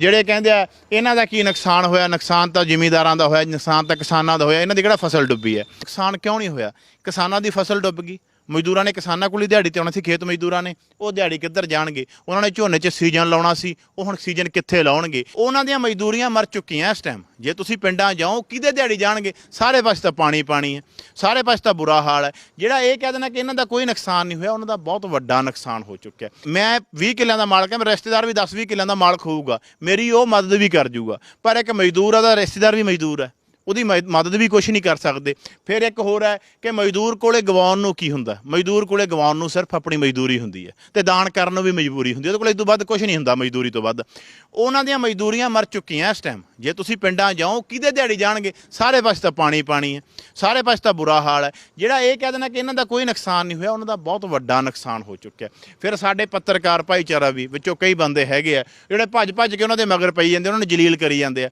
ਜਿਹੜੇ ਕਹਿੰਦੇ ਆ, ਇਹਨਾਂ ਦਾ ਕੀ ਨੁਕਸਾਨ ਹੋਇਆ? ਨੁਕਸਾਨ ਤਾਂ ਜ਼ਿਮੀਂਦਾਰਾਂ ਦਾ ਹੋਇਆ, ਨੁਕਸਾਨ ਤਾਂ ਕਿਸਾਨਾਂ ਦਾ ਹੋਇਆ, ਇਹਨਾਂ ਦੀ ਕਿਹੜਾ ਫਸਲ ਡੁੱਬੀ ਹੈ? ਨੁਕਸਾਨ ਕਿਉਂ ਨਹੀਂ ਹੋਇਆ? ਕਿਸਾਨਾਂ ਦੀ ਫਸਲ ਡੁੱਬ ਗਈ। ਮਜ਼ਦੂਰਾਂ ਨੇ ਕਿਸਾਨਾਂ ਕੋਲ ਹੀ ਦਿਹਾੜੀ ਤੇ ਆਉਣਾ ਸੀ, ਖੇਤ ਮਜ਼ਦੂਰਾਂ ਨੇ, ਉਹ ਦਿਹਾੜੀ ਕਿੱਧਰ ਜਾਣਗੇ? ਉਹਨਾਂ ਨੇ ਝੋਨੇ 'ਚ ਸੀਜ਼ਨ ਲਾਉਣਾ ਸੀ, ਉਹ ਹੁਣ ਸੀਜ਼ਨ ਕਿੱਥੇ ਲਾਉਣਗੇ? ਉਹਨਾਂ ਦੀਆਂ ਮਜ਼ਦੂਰੀਆਂ ਮਰ ਚੁੱਕੀਆਂ ਇਸ ਟਾਈਮ ਜੇ ਤੁਸੀਂ ਪਿੰਡਾਂ ਜਾਓ, ਕਿਹਦੇ ਦਿਹਾੜੀ ਜਾਣਗੇ? ਸਾਰੇ ਪਾਸੇ ਤਾਂ ਪਾਣੀ ਪਾਣੀ ਹੈ, ਸਾਰੇ ਪਾਸੇ ਤਾਂ ਬੁਰਾ ਹਾਲ ਹੈ। ਜਿਹੜਾ ਇਹ ਕਹਿ ਦੇਣਾ ਕਿ ਇਹਨਾਂ ਦਾ ਕੋਈ ਨੁਕਸਾਨ ਨਹੀਂ ਹੋਇਆ, ਉਹਨਾਂ ਦਾ ਬਹੁਤ ਵੱਡਾ ਨੁਕਸਾਨ ਹੋ ਚੁੱਕਿਆ। ਮੈਂ 20 ਕਿੱਲਿਆਂ ਦਾ ਮਾਲਕ ਹਾਂ ਮੇਰਾ ਰਿਸ਼ਤੇਦਾਰ ਵੀ 10-20 ਕਿੱਲਿਆਂ ਦਾ ਮਾਲਕ ਹੋਊਗਾ। ਮੇਰੀ ਉਹ ਮਦਦ ਵੀ ਕਰ ਜੂਗਾ। ਪਰ ਇੱਕ ਮਜ਼ਦੂਰ ਆ ਦਾ ਰਿਸ਼ਤੇਦਾਰ ਵੀ ਮਜ਼ਦੂਰ ਹੈ। ਉਹਦੀ ਮ- ਮਦਦ ਵੀ ਕੁਝ ਨਹੀਂ ਕਰ ਸਕਦੇ। ਫਿਰ ਇੱਕ ਹੋਰ ਹੈ ਕਿ ਮਜ਼ਦੂਰ ਕੋਲੇ ਗਵਾਉਣ ਨੂੰ ਕੀ ਹੁੰਦਾ? ਮਜ਼ਦੂਰ ਕੋਲੇ ਗਵਾਉਣ ਨੂੰ ਸਿਰਫ ਆਪਣੀ ਮਜ਼ਦੂਰੀ ਹੁੰਦੀ ਹੈ ਤੇ ਦਾਨ ਕਰਨ ਨੂੰ ਵੀ ਮਜਬੂਰੀ ਹੁੰਦੀ ਹੈ। ਉਹਦੇ ਕੋਲੇ ਇਸ ਤੋਂ ਵੱਧ ਕੁਝ ਨਹੀਂ ਹੁੰਦਾ ਮਜ਼ਦੂਰੀ ਤੋਂ ਵੱਧ। ਉਹਨਾਂ ਦੀਆਂ ਮਜ਼ਦੂਰੀਆਂ ਮਰ ਚੁੱਕੀਆਂ ਇਸ ਟਾਈਮ ਜੇ ਤੁਸੀਂ ਪਿੰਡਾਂ ਜਾਓ, ਕਿਹਦੇ ਦਿਹਾੜੀ ਜਾਣਗੇ? ਸਾਰੇ ਪਾਸੇ ਤਾਂ ਪਾਣੀ ਪਾਣੀ ਹੈ। ਸਾਰੇ ਪਾਸੇ ਤਾਂ ਬੁਰਾ ਹਾਲ ਹੈ। ਜਿਹੜਾ ਇਹ ਕਹਿ ਦੇਣਾ ਕਿ ਇਹਨਾਂ ਦਾ ਕੋਈ ਨੁਕਸਾਨ ਨਹੀਂ ਹੋਇਆ, ਉਹਨਾਂ ਦਾ ਬਹੁਤ ਵੱਡਾ ਨੁਕਸਾਨ ਹੋ ਚੁੱਕਿਆ। ਫਿਰ ਸਾਡੇ ਪੱਤਰਕਾਰ ਭਾਈਚਾਰਾ ਵੀ, ਵਿੱਚੋਂ ਕਈ ਬੰਦੇ ਹੈਗੇ ਆ, ਜਿਹੜੇ ਭੱਜ ਭੱਜ ਕੇ ਉਹਨਾਂ ਦੇ ਮਗਰ ਪਈ ਜਾਂਦੇ, ਉਹਨਾਂ ਨੂੰ ਜਲੀਲ ਕਰੀ ਜਾਂਦੇ ਆ।